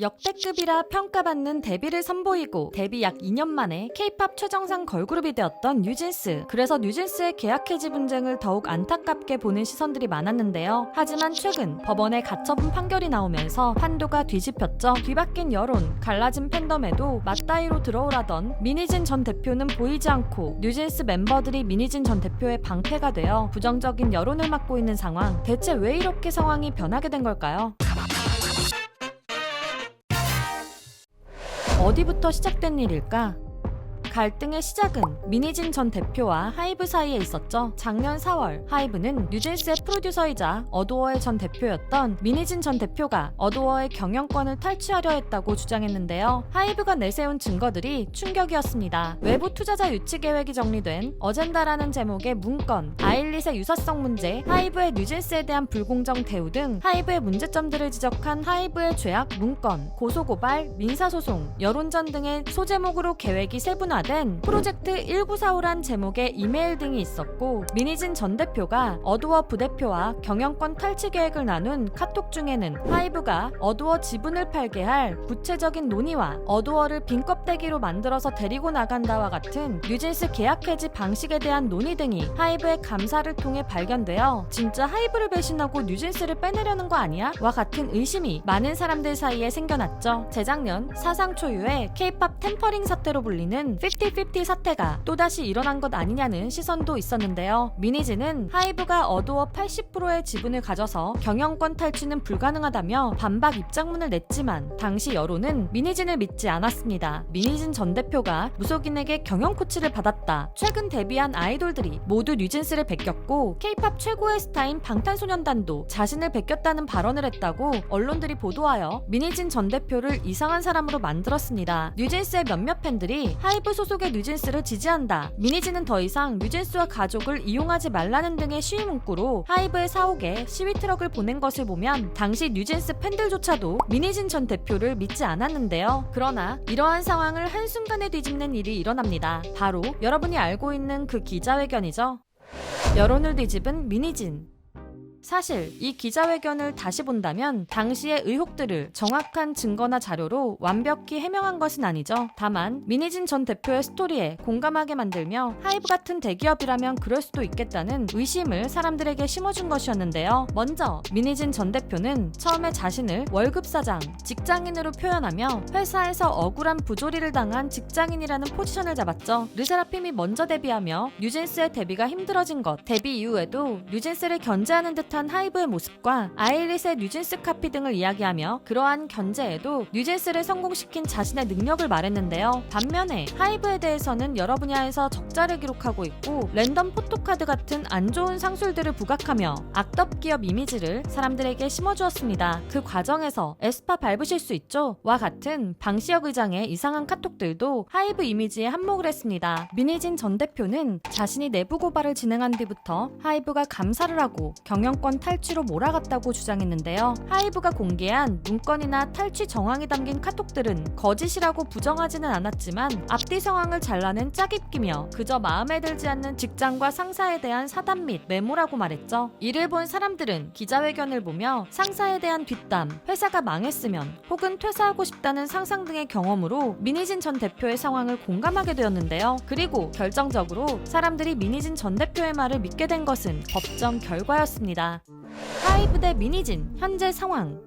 역대급이라 평가받는 데뷔를 선보이고 데뷔 약 2년 만에 K-팝 최정상 걸그룹이 되었던 뉴진스. 그래서 뉴진스의 계약 해지 분쟁을 더욱 안타깝게 보는 시선들이 많았는데요. 하지만 최근 법원에 가처분 판결이 나오면서 판도가 뒤집혔죠. 뒤바뀐 여론, 갈라진 팬덤에도 맞다이로 들어오라던 미니진 전 대표는 보이지 않고 뉴진스 멤버들이 미니진 전 대표의 방패가 되어 부정적인 여론을 맡고 있는 상황. 대체 왜 이렇게 상황이 변하게 된 걸까요? 어디부터 시작된 일일까? 갈등의 시작은 미니진 전 대표와 하이브 사이에 있었죠. 작년 4월 하이브는 뉴진스의 프로듀서이자 어도어의 전 대표였던 미니진 전 대표가 어도어의 경영권을 탈취하려 했다고 주장했는데요. 하이브가 내세운 증거들이 충격이었습니다. 외부 투자자 유치 계획이 정리된 어젠다라는 제목의 문건, 아일릿의 유사성 문제, 하이브의 뉴진스에 대한 불공정 대우 등 하이브의 문제점들을 지적한 하이브의 죄악 문건, 고소고발, 민사소송, 여론전 등의 소제목으로 계획이 세분화 된 프로젝트 1945란 제목의 이메일 등이 있었고 미니진 전 대표가 어두어 부대표와 경영권 탈취 계획을 나눈 카톡 중에는 하이브가 어두어 지분을 팔게 할 구체적인 논의와 어두어를 빈 껍데기로 만들어서 데리고 나간다와 같은 뉴진스 계약 해지 방식에 대한 논의 등이 하이브의 감사를 통해 발견되어 진짜 하이브를 배신하고 뉴진스를 빼내려는 거 아니야? 와 같은 의심이 많은 사람들 사이에 생겨났죠. 재작년 사상 초유의 K-팝 템퍼링 사태로 불리는 50-50 사태가 또다시 일어난 것 아니냐는 시선도 있었는데요. 미니즈는 하이브가 어도어 80%의 지분을 가져서 경영권 탈취는 불가능하다며 반박 입장문을 냈지만 당시 여론은 미니진을 믿지 않았습니다. 미니진 전 대표가 무속인에게 경영 코치를 받았다. 최근 데뷔한 아이돌들이 모두 뉴진스를 베꼈고 K-팝 최고의 스타인 방탄소년단도 자신을 베꼈다는 발언을 했다고 언론들이 보도하여 미니진 전 대표를 이상한 사람으로 만들었습니다. 뉴진스의 몇몇 팬들이 하이브 소 속의 뉴진스를 지지한다. 미니진은 더 이상 뉴진스와 가족을 이용하지 말라는 등의 시위 문구로 하이브의 사옥에 시위 트럭을 보낸 것을 보면 당시 뉴진스 팬들조차도 미니진 전 대표를 믿지 않았는데요. 그러나 이러한 상황을 한순간에 뒤집는 일이 일어납니다. 바로 여러분이 알고 있는 그 기자회견이죠. 여론을 뒤집은 미니진. 사실 이 기자회견을 다시 본다면 당시의 의혹들을 정확한 증거나 자료로 완벽히 해명한 것은 아니죠. 다만 미니진 전 대표의 스토리에 공감하게 만들며 하이브 같은 대기업이라면 그럴 수도 있겠다는 의심을 사람들에게 심어준 것이었는데요. 먼저 미니진 전 대표는 처음에 자신을 월급 사장, 직장인으로 표현하며 회사에서 억울한 부조리를 당한 직장인이라는 포지션을 잡았죠. 르세라핌이 먼저 데뷔하며 뉴진스의 데뷔가 힘들어진 것, 데뷔 이후에도 뉴진스를 견제하는 듯한 하이브의 모습과 아일릿의 뉴진스 카피 등을 이야기하며 그러한 견제에도 뉴진스를 성공시킨 자신의 능력을 말했는데요. 반면에 하이브에 대해서는 여러 분야에서 적자를 기록하고 있고 랜덤 포토카드 같은 안 좋은 상술들을 부각하며 악덕 기업 이미지를 사람들에게 심어주었습니다. 그 과정에서 에스파 밟으실 수 있죠? 와 같은 방시혁 의장의 이상한 카톡들도 하이브 이미지에 한몫을 했습니다. 민희진 전 대표는 자신이 내부 고발을 진행한 뒤부터 하이브가 감사를 하고 경영 권 탈취로 몰아갔다고 주장했는데요. 하이브가 공개한 문건이나 탈취 정황이 담긴 카톡들은 거짓이라고 부정하지는 않았지만 앞뒤 상황을 잘라낸 짜깁기며 그저 마음에 들지 않는 직장과 상사에 대한 사담 및 메모라고 말했죠. 이를 본 사람들은 기자회견을 보며 상사에 대한 뒷담, 회사가 망했으면 혹은 퇴사하고 싶다는 상상 등의 경험으로 미니진 전 대표의 상황을 공감하게 되었는데요. 그리고 결정적으로 사람들이 미니진 전 대표의 말을 믿게 된 것은 법정 결과였습니다. 하이브 대 미니진 현재 상황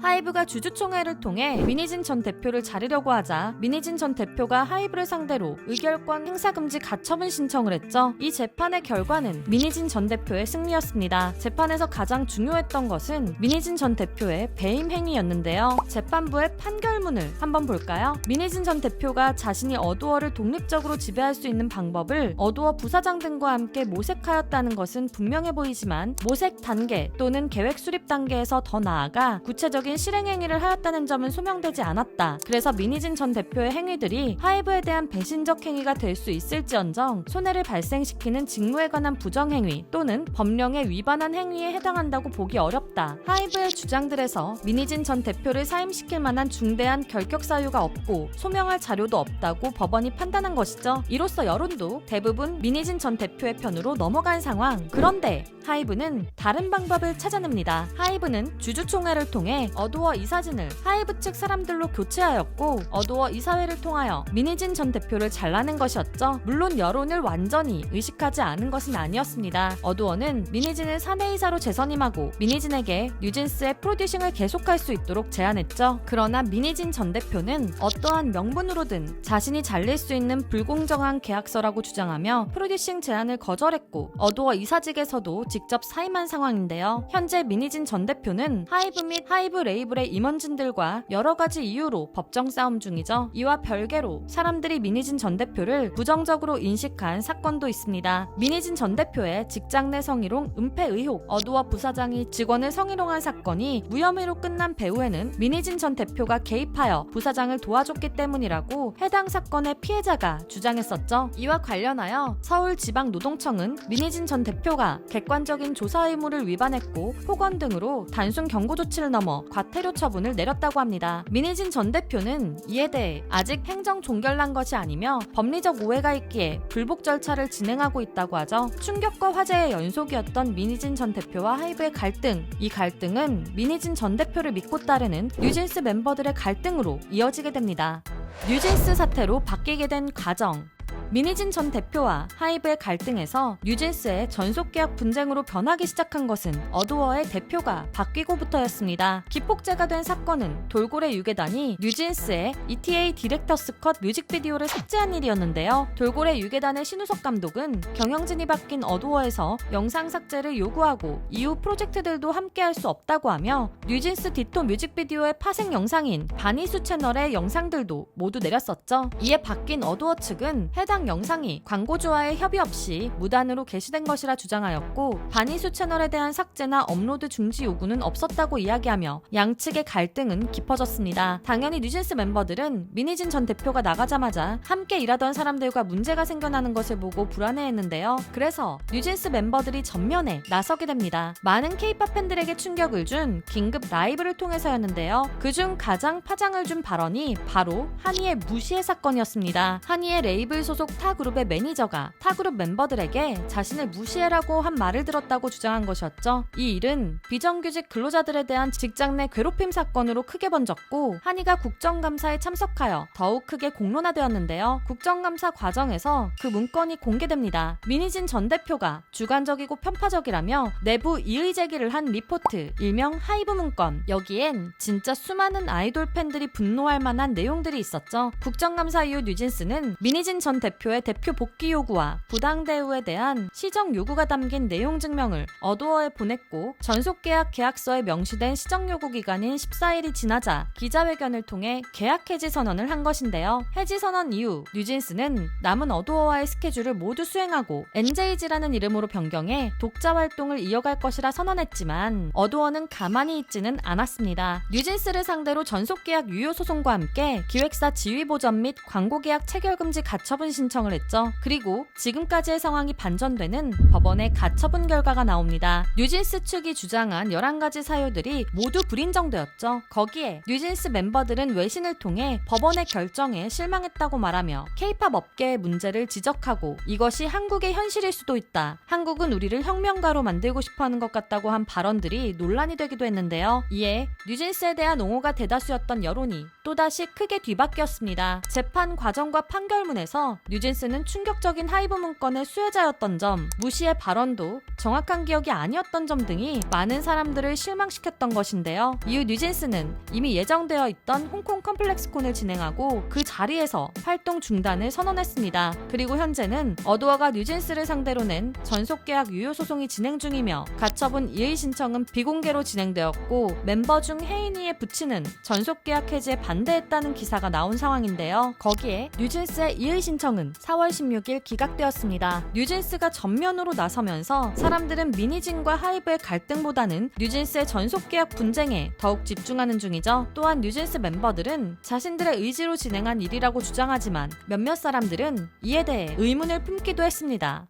하이브가 주주총회를 통해 미니진 전 대표를 자르려고 하자 미니진 전 대표가 하이브를 상대로 의결권 행사금지 가처분 신청을 했죠. 이 재판의 결과는 미니진 전 대표의 승리였습니다. 재판에서 가장 중요했던 것은 미니진 전 대표의 배임 행위였는데요. 재판부의 판결문을 한번 볼까요? 미니진 전 대표가 자신이 어두어를 독립적으로 지배할 수 있는 방법을 어두어 부사장 등과 함께 모색하였다는 것은 분명해 보이지만 모색 단계 또는 계획 수립 단계에서 더 나아가 구체적 인 실행 행위를 하였다는 점은 소명되지 않았다. 그래서 미니진 전 대표의 행위들이 하이브에 대한 배신적 행위가 될 수 있을지언정 손해를 발생시키는 직무에 관한 부정 행위 또는 법령에 위반한 행위에 해당한다고 보기 어렵다. 하이브의 주장들에서 미니진 전 대표를 사임시킬 만한 중대한 결격 사유가 없고 소명할 자료도 없다고 법원이 판단한 것이죠. 이로써 여론도 대부분 미니진 전 대표의 편으로 넘어간 상황. 그런데 하이브는 다른 방법을 찾아냅니다. 하이브는 주주총회를 통해 어두워 이사진을 하이브 측 사람들로 교체하였고 어두워 이사회를 통하여 미니진 전 대표를 잘라낸 것이었죠. 물론 여론을 완전히 의식하지 않은 것은 아니었습니다. 어두워는 미니진을 사내이사로 재선임하고 미니진에게 뉴진스의 프로듀싱을 계속할 수 있도록 제안했죠. 그러나 미니진 전 대표는 어떠한 명분으로든 자신이 잘릴 수 있는 불공정한 계약서라고 주장하며 프로듀싱 제안을 거절했고 어두워 이사직에서도 직접 사임한 상황인데요. 현재 미니진 전 대표는 하이브 및 하이브 레이블의 임원진들과 여러 가지 이유로 법정 싸움 중이죠. 이와 별개로 사람들이 미니진 전 대표를 부정적으로 인식한 사건도 있습니다. 미니진 전 대표의 직장 내 성희롱 은폐 의혹, 어두워 부사장이 직원을 성희롱한 사건이 무혐의로 끝난 배후에는 미니진 전 대표가 개입하여 부사장을 도와줬기 때문이라고 해당 사건의 피해자가 주장했었죠. 이와 관련하여 서울지방노동청은 미니진 전 대표가 객관적인 조사 의무를 위반했고 폭언 등으로 단순 경고 조치를 넘어 과태료 처분을 내렸다고 합니다. 미니진 전 대표는 이에 대해 아직 행정 종결난 것이 아니며 법리적 오해가 있기에 불복 절차를 진행하고 있다고 하죠. 충격과 화제의 연속이었던 미니진 전 대표와 하이브의 갈등. 이 갈등은 미니진 전 대표를 믿고 따르는 뉴진스 멤버들의 갈등으로 이어지게 됩니다. 뉴진스 사태로 바뀌게 된 과정. 미니진 전 대표와 하이브의 갈등에서 뉴진스의 전속 계약 분쟁으로 변하기 시작한 것은 어두워의 대표가 바뀌고부터였습니다. 기폭제가 된 사건은 돌고래 유괴단이 뉴진스의 ETA 디렉터 스 컷 뮤직비디오를 삭제한 일이었는데요. 돌고래 유괴단의 신우석 감독은 경영진이 바뀐 어두워에서 영상 삭제를 요구하고 이후 프로젝트들도 함께할 수 없다고 하며 뉴진스 디토 뮤직비디오의 파생 영상인 바니수 채널의 영상들도 모두 내렸었죠. 이에 바뀐 어두워 측은 해당 영상이 광고주와의 협의 없이 무단으로 게시된 것이라 주장하였고 바니수 채널에 대한 삭제나 업로드 중지 요구는 없었다고 이야기하며 양측의 갈등은 깊어졌습니다. 당연히 뉴진스 멤버들은 미니진 전 대표가 나가자마자 함께 일하던 사람들과 문제가 생겨나는 것을 보고 불안해했는데요. 그래서 뉴진스 멤버들이 전면에 나서게 됩니다. 많은 케이팝 팬들에게 충격을 준 긴급 라이브를 통해서였는데요. 그중 가장 파장을 준 발언이 바로 한이의 무시의 사건이었습니다. 한이의 레이블 소속 타 그룹의 매니저가 타 그룹 멤버들에게 자신을 무시해라고 한 말을 들었다고 주장한 것이었죠. 이 일은 비정규직 근로자들에 대한 직장 내 괴롭힘 사건으로 크게 번졌고 한이가 국정감사에 참석하여 더욱 크게 공론화되었는데요. 국정감사 과정에서 그 문건이 공개됩니다. 미니진 전 대표가 주관적이고 편파적이라며 내부 이의 제기를 한 리포트 일명 하이브 문건 여기엔 진짜 수많은 아이돌 팬들이 분노할 만한 내용들이 있었죠. 국정감사 이후 뉴진스는 미니진 전 대표 의 대표 복귀 요구와 부당 대우에 대한 시정 요구가 담긴 내용 증명을 어도어에 보냈고 전속 계약 계약서에 명시된 시정 요구 기간인 14일이 지나자 기자회견을 통해 계약 해지 선언을 한 것인데요. 해지 선언 이후 뉴진스는 남은 어도어와의 스케줄을 모두 수행하고 NJG라는 이름으로 변경해 독자 활동을 이어갈 것이라 선언했지만 어도어는 가만히 있지는 않았습니다. 뉴진스를 상대로 전속 계약 유효 소송과 함께 기획사 지위 보전 및 광고 계약 체결 금지 가처분 신 청을 했죠. 그리고 지금까지의 상황이 반전되는 법원의 가처분 결과가 나옵니다. 뉴진스 측이 주장한 11가지 사유들이 모두 불인정되었죠. 거기에 뉴진스 멤버들은 외신을 통해 법원의 결정에 실망했다고 말하며 케이팝 업계의 문제를 지적하고 이것이 한국의 현실일 수도 있다. 한국은 우리를 혁명가로 만들고 싶어 하는 것 같다고 한 발언들이 논란이 되기도 했는데요. 이에 뉴진스에 대한 옹호가 대다수였던 여론이 또다시 크게 뒤바뀌었습니다. 재판 과정과 판결문에서 뉴진스는 충격적인 하이브 문건의 수혜자였던 점, 무시의 발언도 정확한 기억이 아니었던 점 등이 많은 사람들을 실망시켰던 것인데요. 이후 뉴진스는 이미 예정되어 있던 홍콩 컴플렉스콘을 진행하고 그 자리에서 활동 중단을 선언했습니다. 그리고 현재는 어두어가 뉴진스를 상대로 낸 전속계약 유효 소송이 진행 중이며 가처분 이의 신청은 비공개로 진행되었고 멤버 중 혜인이의 부친은 전속계약 해지에 반대했다는 기사가 나온 상황인데요. 거기에 뉴진스의 이의 신청은 4월 16일 기각되었습니다. 뉴진스가 전면으로 나서면서 사람들은 미니진과 하이브의 갈등보다는 뉴진스의 전속 계약 분쟁에 더욱 집중하는 중이죠. 또한 뉴진스 멤버들은 자신들의 의지로 진행한 일이라고 주장하지만 몇몇 사람들은 이에 대해 의문을 품기도 했습니다.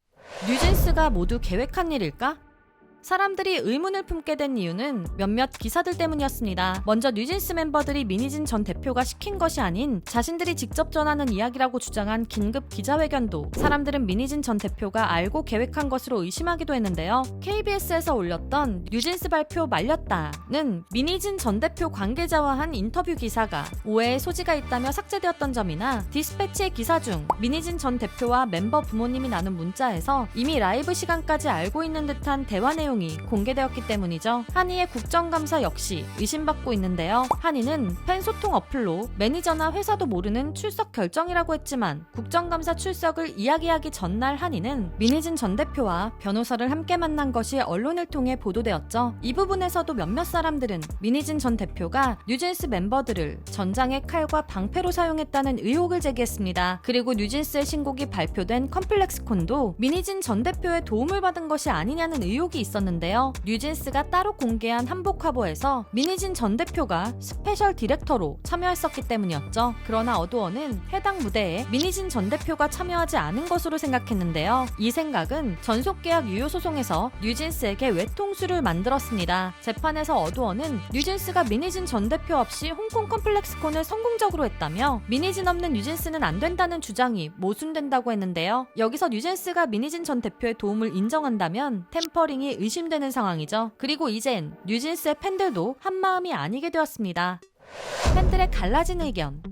뉴진스가 모두 계획한 일일까? 사람들이 의문을 품게 된 이유는 몇몇 기사들 때문이었습니다. 먼저 뉴진스 멤버들이 미니진 전 대표가 시킨 것이 아닌 자신들이 직접 전하는 이야기라고 주장한 긴급 기자회견도 사람들은 미니진 전 대표가 알고 계획한 것으로 의심하기도 했는데요. KBS에서 올렸던 뉴진스 발표 말렸다는 미니진 전 대표 관계자와 한 인터뷰 기사가 오해의 소지가 있다며 삭제되었던 점이나 디스패치의 기사 중 미니진 전 대표와 멤버 부모님이 나눈 문자에서 이미 라이브 시간까지 알고 있는 듯한 대화 내용 이 공개되었기 때문이죠. 한이의 국정감사 역시 의심받고 있는데요. 한이는 팬 소통 어플로 매니저나 회사도 모르는 출석 결정이라고 했지만 국정감사 출석을 이야기하기 전날 한이는 민희진 전 대표와 변호사를 함께 만난 것이 언론을 통해 보도되었죠. 이 부분에서도 몇몇 사람들은 민희진 전 대표가 뉴진스 멤버들을 전장의 칼과 방패로 사용했다는 의혹을 제기했습니다. 그리고 뉴진스의 신곡이 발표된 컴플렉스콘도 민희진 전 대표의 도움을 받은 것이 아니냐는 의혹이 있었는데 요. 뉴진스가 따로 공개한 한복 화보에서 민희진 전 대표가 스페셜 디렉터로 참여했었기 때문이었죠. 그러나 어두어는 해당 무대에 민희진 전 대표가 참여하지 않은 것으로 생각했는데요. 이 생각은 전속계약 유효 소송에서 뉴진스에게 외통수를 만들었습니다. 재판에서 어두어는 뉴진스가 민희진 전 대표 없이 홍콩 컴플렉스콘을 성공적으로 했다며 민희진 없는 뉴진스는 안 된다는 주장이 모순된다고 했는데요. 여기서 뉴진스가 민희진 전 대표의 도움을 인정한다면 템퍼링이 의심 되는 상황이죠. 그리고 이젠 뉴진스의 팬들도 한마음이 아니게 되었습니다. 팬들의 갈라진 의견.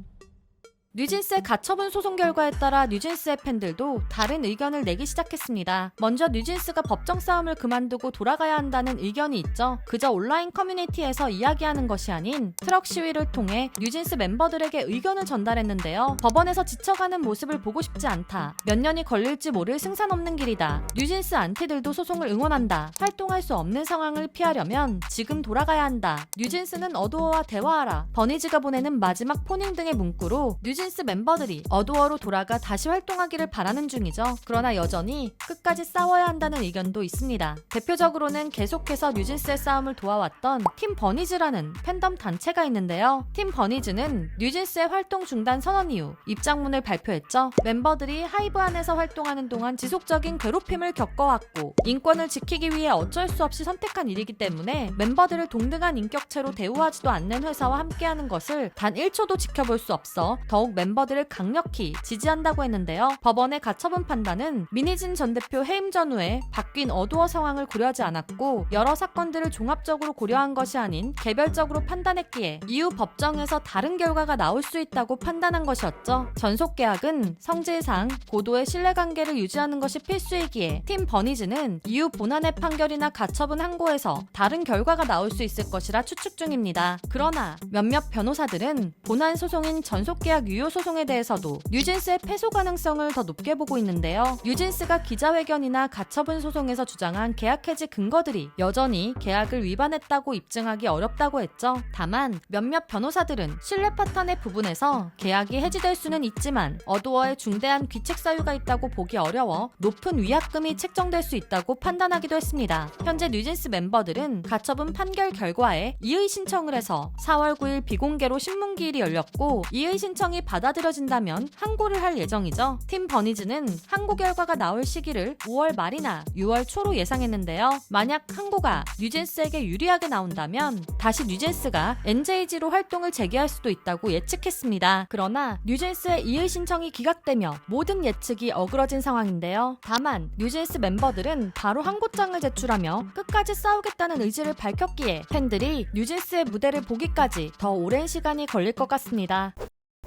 뉴진스의 가처분 소송 결과에 따라 뉴진스의 팬들도 다른 의견을 내기 시작했습니다. 먼저 뉴진스가 법정 싸움을 그만두고 돌아가야 한다는 의견이 있죠. 그저 온라인 커뮤니티에서 이야기하는 것이 아닌 트럭 시위를 통해 뉴진스 멤버들에게 의견을 전달했는데요. 법원에서 지쳐가는 모습을 보고 싶지 않다. 몇 년이 걸릴지 모를 승산 없는 길이다. 뉴진스 안티들도 소송을 응원한다. 활동할 수 없는 상황을 피하려면 지금 돌아가야 한다. 뉴진스는 어두어와 대화하라. 버니즈가 보내는 마지막 포닝 등의 문구로 뉴진 스 멤버들이 어두어로 돌아가 다시 활동하기를 바라는 중이죠. 그러나 여전히 끝까지 싸워야 한다는 의견도 있습니다. 대표적으로는 계속해서 뉴진스의 싸움을 도와왔던 팀 버니즈라는 팬덤 단체가 있는데요. 팀 버니즈는 뉴진스의 활동 중단 선언 이후 입장문을 발표했죠. 멤버들이 하이브 안에서 활동하는 동안 지속적인 괴롭힘을 겪어왔고 인권을 지키기 위해 어쩔 수 없이 선택한 일이기 때문에 멤버들을 동등한 인격체로 대우하지도 않는 회사와 함께하는 것을 단 1초도 지켜볼 수 없어 더욱 멤버들을 강력히 지지한다고 했는데요. 법원의 가처분 판단은 민희진 전 대표 해임 전후에 바뀐 어두어 상황을 고려하지 않았고 여러 사건들을 종합적으로 고려한 것이 아닌 개별적으로 판단했기에 이후 법정에서 다른 결과가 나올 수 있다고 판단한 것이었죠. 전속 계약은 성질상 고도의 신뢰관계를 유지하는 것이 필수이기에 팀 버니즈는 이후 본안의 판결이나 가처분 항고에서 다른 결과가 나올 수 있을 것이라 추측 중입니다. 그러나 몇몇 변호사들은 본안 소송인 전속 계약 유효 소송에 대해서도 뉴진스의 패소 가능성을 더 높게 보고 있는데요. 뉴진스가 기자회견이나 가처분 소송에서 주장한 계약 해지 근거들이 여전히 계약을 위반했다고 입증하기 어렵다고 했죠. 다만 몇몇 변호사들은 신뢰 파탄의 부분에서 계약이 해지될 수는 있지만 어두어에 중대한 귀책 사유가 있다고 보기 어려워 높은 위약금이 책정될 수 있다고 판단하기도 했습니다. 현재 뉴진스 멤버들은 가처분 판결 결과에 이의 신청을 해서 4월 9일 비공개로 신문기일이 열렸고 이의 신청이 받아들여진다면 항고를 할 예정이죠. 팀 버니즈는 항고 결과가 나올 시기를 5월 말이나 6월 초로 예상했는데요. 만약 항고가 뉴진스에게 유리하게 나온다면 다시 뉴진스가 NJG로 활동을 재개할 수도 있다고 예측했습니다. 그러나 뉴진스의 이의 신청이 기각되며 모든 예측이 어그러진 상황인데요. 다만 뉴진스 멤버들은 바로 항고장을 제출하며 끝까지 싸우겠다는 의지를 밝혔기에 팬들이 뉴진스의 무대를 보기까지 더 오랜 시간이 걸릴 것 같습니다.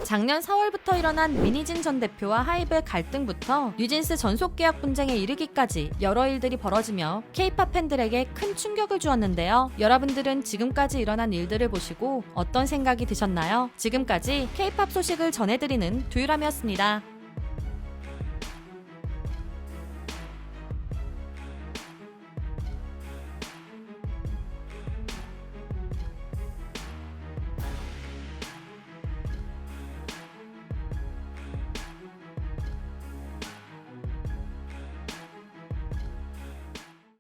작년 4월부터 일어난 미니진 전 대표와 하이브의 갈등부터 뉴진스 전속 계약 분쟁에 이르기까지 여러 일들이 벌어지며 케이팝 팬들에게 큰 충격을 주었는데요. 여러분들은 지금까지 일어난 일들을 보시고 어떤 생각이 드셨나요? 지금까지 케이팝 소식을 전해드리는 두유람이었습니다.